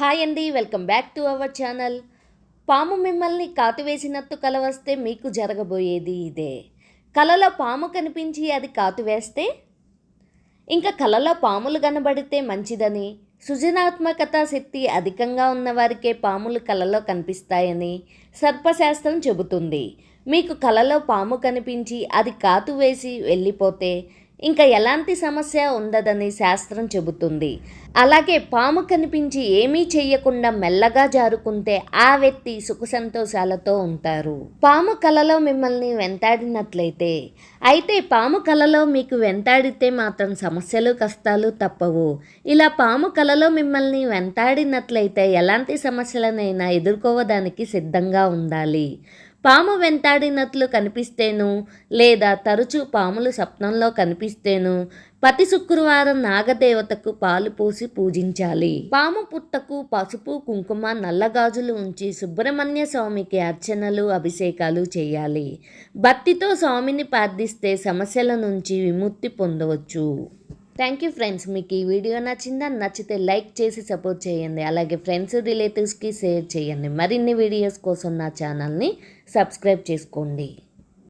Hi అండి welcome back to our channel. పాము మిమ్మల్ని కాటువేసినట్టు కల వస్తే మీకు జరగబోయేది ఇదే. కలలో పాము కనిపించి అది కాటు వేస్తే? ఇంకా కలలో పాములు కనబడితే మంచిదని సృజనాత్మకత శక్తి అధికంగా ఉన్నవారికే పాములు కలలో కనిపిస్తాయని సర్పశాస్త్రం చెబుతుంది. మీకు కలలో పాము కనిపించి అది కాతువేసి వెళ్ళిపోతే ఇంకా ఎలాంటి సమస్య ఉండదని శాస్త్రం చెబుతుంది. అలాగే పాము కనిపించి ఏమీ చెయ్యకుండా మెల్లగా జారుకుంటే ఆ వ్యక్తి సుఖ సంతోషాలతో ఉంటారు. పాము కలలో మిమ్మల్ని వెంటాడినట్లయితే అయితే పాము కలలో మీకు వెంటాడితే మాత్రం సమస్యలు కష్టాలు తప్పవు. ఇలా పాము కలలో మిమ్మల్ని వెంటాడినట్లయితే ఎలాంటి సమస్యలనైనా ఎదుర్కోవడానికి సిద్ధంగా ఉండాలి. పాము వెంటాడినట్లు కనిపిస్తేను లేదా తరచూ పాములు స్వప్నంలో కనిపిస్తేను ప్రతి శుక్రవారం నాగదేవతకు పాలు పోసి పూజించాలి. పాము పుట్టకు పసుపు కుంకుమ నల్లగాజులు ఉంచి సుబ్రహ్మణ్య స్వామికి అర్చనలు అభిషేకాలు చేయాలి. భక్తితో స్వామిని ప్రార్థిస్తే సమస్యల నుంచి విముక్తి పొందవచ్చు. Thank you friends. మీకు ఈ వీడియో నచ్చిందా? నచ్చితే లైక్ చేసి సపోర్ట్ చేయండి. అలాగే ఫ్రెండ్స్ రిలేటివ్స్కి షేర్ చేయండి. మరిన్ని వీడియోస్ కోసం నా ఛానల్ని సబ్స్క్రైబ్ చేసుకోండి.